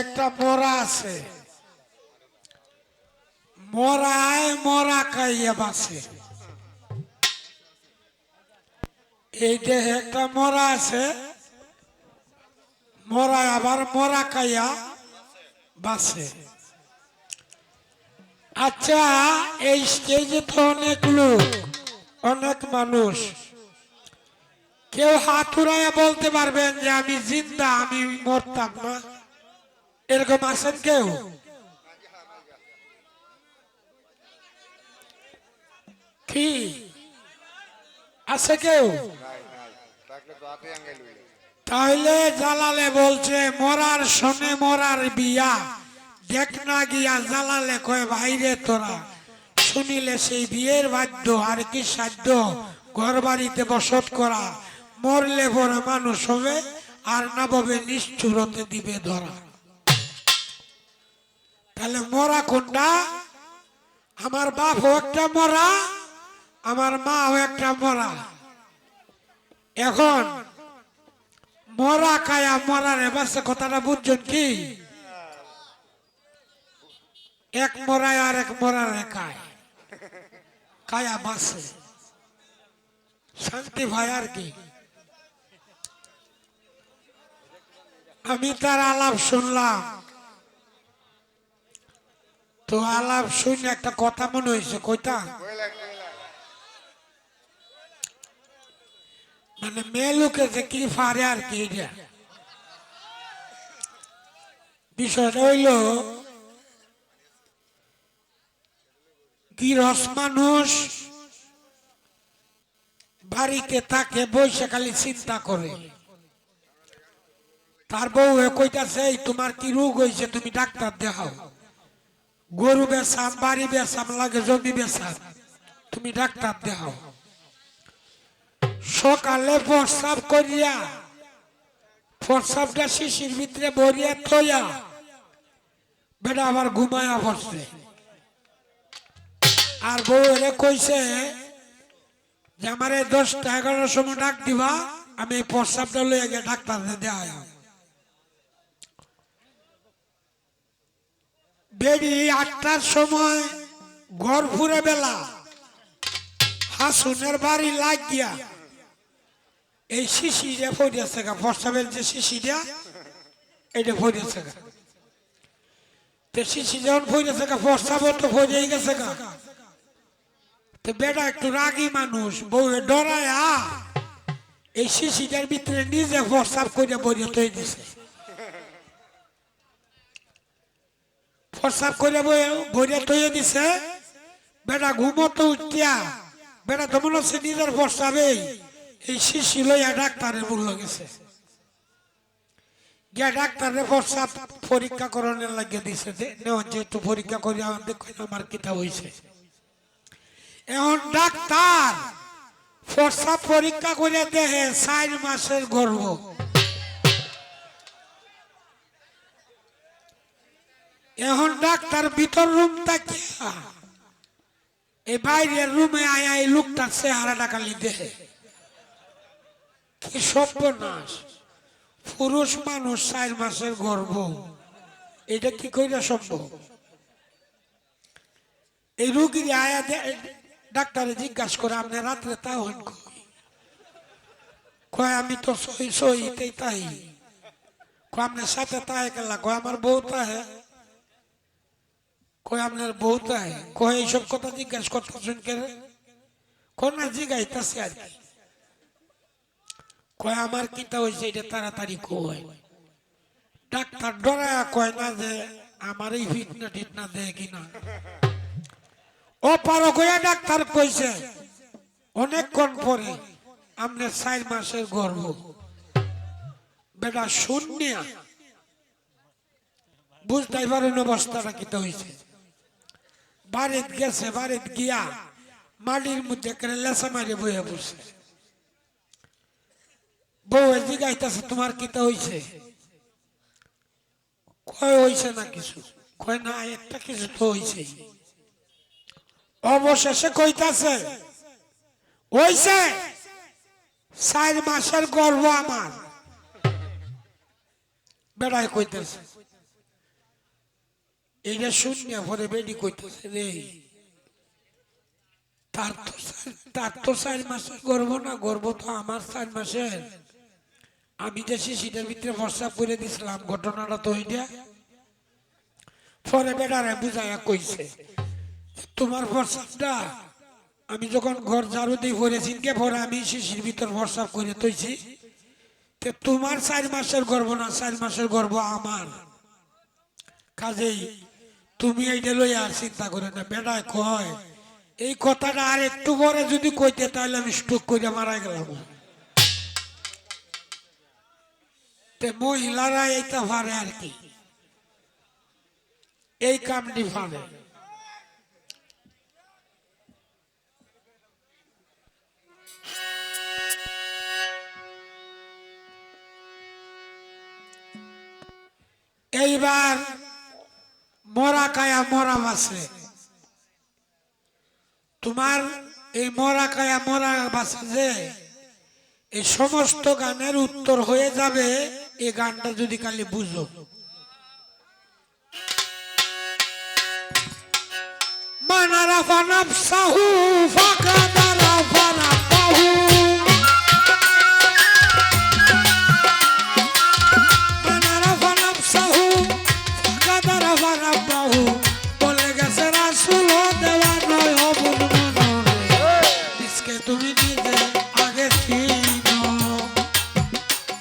একটা মরা আছে। মরায় মরা খাইয়া বাসে এই দেহে একটা মরা আছে। মরা আবার মরা খাইয়া বাসে আচ্ছা এই স্টেজে তো অনেক লোক, অনেক মানুষ। কেউ হাত উড়াইয়া বলতে পারবেন যে আমি জিন্দা, আমি মরতাম না। এরকম আছেন কেউ কি আছে কেউ তাহলে জালালে বলছে, মরার শোনে মরার বিয়া। দেখ না গিয়া জালালে কয় ভাইরে তোরা, শুনিলে সেই বিয়ের বাধ্য আর কি সাধ্য? ঘর বাড়িতে বসত করা। মরলে পরে মানুষ হবে, আর না ভাবে নিষ্ঠুরতে দিবে ধরা। তাহলে মরা কোনটা আমার বাপও একটা মরা, আমার মাও একটা মরা। এখন, মরা কায়া মরার এবারে কথাটা বুঝছেন কি? এক মরায় আর এক মরার কায় কায়া বাসে। শান্তি ভাই আর কি? আমি তার আলাপ শুনলাম। তো আলাপ শুনে একটা কথা মনে হয়েছে, কইতা? মানে মেয়ে লোকে যে কি পারে আর কি বিষয়টা হইল, গৃহস্থ মানুষ বাড়িতে থাকে, বসে খালি চিন্তা করে। তার বউ কইতাছে, "এই তোমার কি রোগ হয়েছে তুমি ডাক্তার দেখাও। গরু বেসাম বাড়ি বেসাম লাগে জমি বেসাম তুমি ডাক্তার দেখাও সকালে প্রস্রাব করিয়া, প্রস্রাবটা শিশির ভিতরে ভরিয়া থইয়া, বেটা আবার ঘুমায়া পড়ছে। আর বউ এলে কইছে যে, আমার এই দশটা, এগারোটার সময় ডাক দিবা, আমি এই প্রস্রাবটা লইয়া গিয়ে ডাক্তার দেওয়া বেড়ি আটটার সময় ঘর ফুরে বেলা। হাসুনের বাড়ি লাগিয়া। এই শিশিটা ফরিয়াছে গা প্রস্তাবের যে শিশিটা এটা ফরিয়াছে গা। তো শিশি যখন ফরিয়াছে গা প্রস্তাবও তো ফরিয়ে গেছে গা। তো বেটা একটু রাগী মানুষ বউ ডরায়। এই শিশিটার ভিতরে নিজে প্রস্তাব করে বইয়ে তৈরি দিছে প্রস্তাব করে বইয়ে তৈরি দিছে। বেটা ঘুমতো উঠিয়া বেটা তো মনে হচ্ছে নিজের প্রস্তাবেই এই শিশি লইয়া ডাক্তারের মূল্য গেছে। গিয়া ডাক্তারের প্রস্তাব পরীক্ষা করণের লাগিয়ে দিছে। যেহেতু পরীক্ষা দেখো আমার হয়েছে এখন ডাক্তার পরীক্ষা করে দেখে চার মাসের গর্ভ। এখন ডাক্তার ভিতর রুম তাকিয়া এই বাইরের রুমে আয়া এই লোকটার চেহারাটা খালি দেখে। কি সর্বনাশ। পুরুষ মানুষ চার মাসের গর্ভ। এটা কি কইরা সম্ভব? এই রুগীর আয়া ডাক্তারে জিজ্ঞাসা করে, আপনি রাত্রে তা হন কয়, আমি তো সই সইতেই তাই। কয়, আপনার সাথে তাই গেলা কয়? আমার বউ তাহে কয় আপনার বউ তাহে কয় এইসব কথা জিজ্ঞাসা করতেছেন কে রে? কয় আর কি। কয়, আমার কিতা হয়েছে এটা তাড়াতাড়ি কয়। ডাক্তার ডরায়া কয়, না যে, আমার এই ফিটনা টিটনা দেয় কিনা ও পারো কইয়া ডাক্তার কইছে অনেকক্ষণ পরে আমনে চার মাসের গর্ভ। বেটা শূন্যা বুঝতেই পারেন অবস্থাটা কিতা হয়েছে বাড়িত গেছে, বাড়িত গিয়া মাটির মধ্যে করে লেসা মারি বইয়া বসে বউ জিগাইতেছে, তোমার কি কিতা হইছে? কয় হইছে না কিছু? কয় না, একটা কিছু তো হইছে অবশেষে কইতাছে, হইছে, চার মাসের গর্ব আমার। বেড়ায় কইতেছে এইটা শূন্য পরে বেডি কইতেছে রে। তার তো তার তো চার মাসের গর্ব না গর্ব তো আমার চার মাসের। আমি যে শিশিটার ভিতরে প্রস্তাব করে দিছিলাম ঘটনাটা তো ওইটা পরে বেটারে বুঝাইয়া কইছে, তোমার প্রস্তাবটা আমি যখন ঘর ঝাড়ু দিয়ে পড়েছি কে পরে আমি শিশির ভিতর প্রস্তাব করে তৈছি তে তোমার চার মাসের গর্ব না, চার মাসের গর্ব আমার। কাজেই তুমি এইটা লই আর চিন্তা করে না বেটায় কয়, এই কথাটা আর একটু পরে যদি কইতে, তাহলে আমি স্ট্রোক করে মারা গেলাম। মহিলারা এইটা পারে আর কি। এই কামটি পারে এইবার মরা কায়া মরা বাসে তোমার এই মরা কায়া মরা বাসে যে এই সমস্ত গানের উত্তর হয়ে যাবে, এই গানটা যদি কালি বুঝো। মানারা ফানাপ সাহু, ফাঁকা দারা ফানা পাহু নিজে আগে চিনো।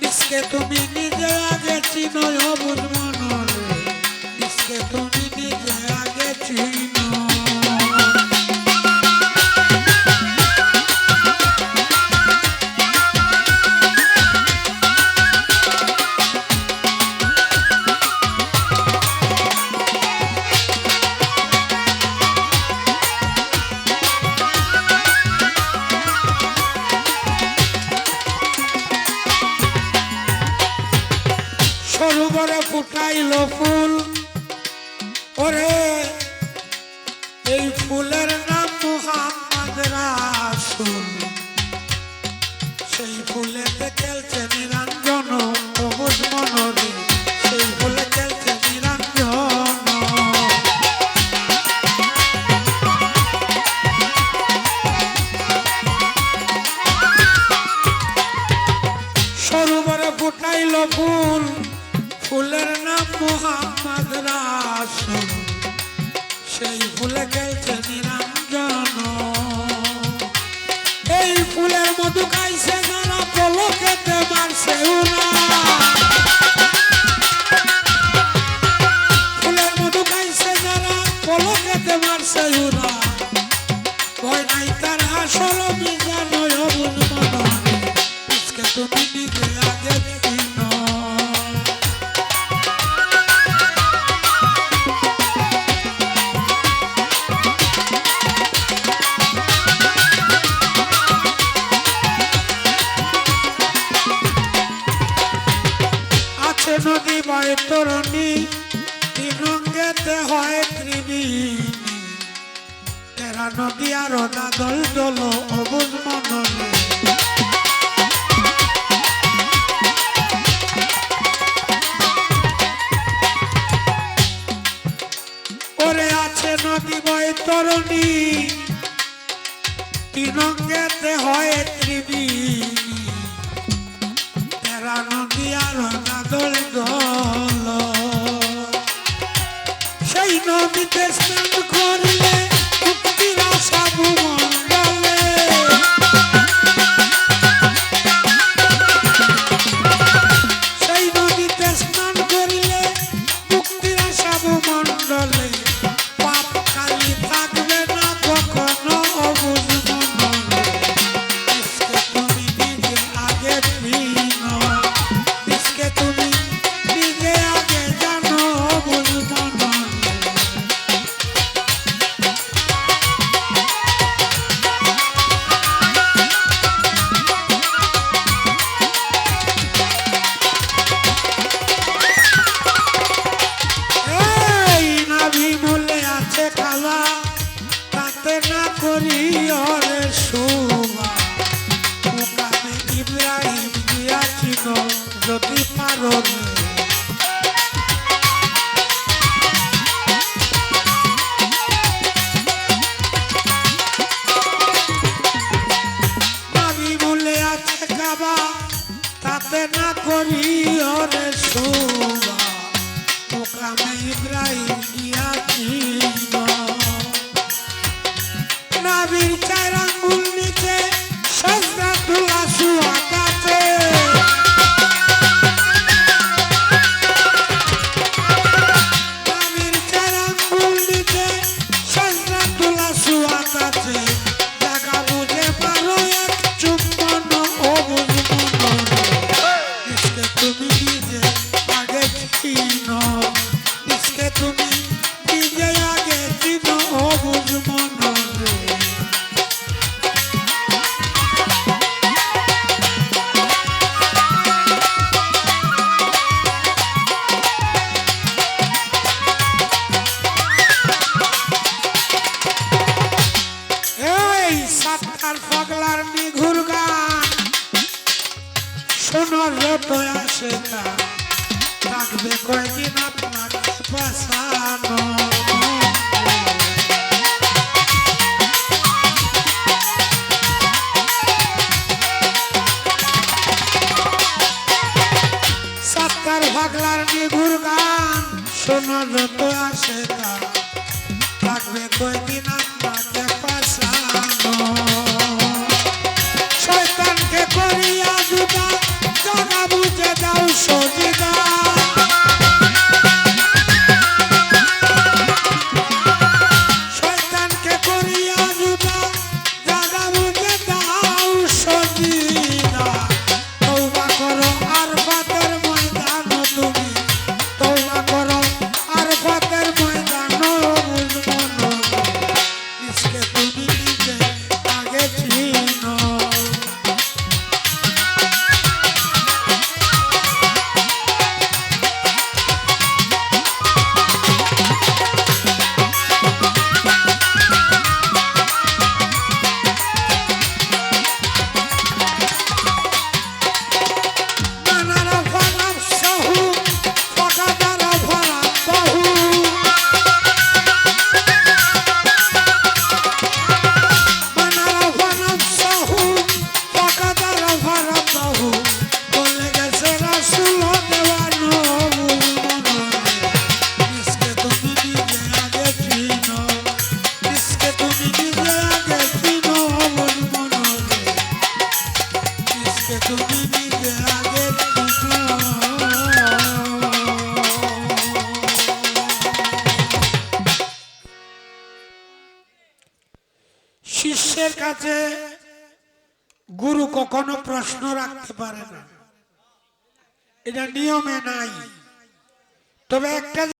বিস্কে তুমি নিজে আগে চিনো অবুল মনরে। বিস্কে তুমি নিজে আগে চিনো। সরোবরে ফুটাইল মধু খাইছে, যারা পলকেতে মারছে, উনা। ফুলের মধু খাইছে, যারা পলকেতে মারছে, উনা। ভয় নাই তার আসল আর দল দল অবুজ ওরে আছে নদী বয় তরণী। তিরঙ্গেতে হয় ত্রিবেণী। তেরা নদী আর দল দল সেই নদীতে স্নান করলে শেখা থাকবে কয়দিন আপনাকে বাঁচানো কখনো প্রশ্ন রাখতে পারে না। এটা নিয়মে নাই। তবে একটা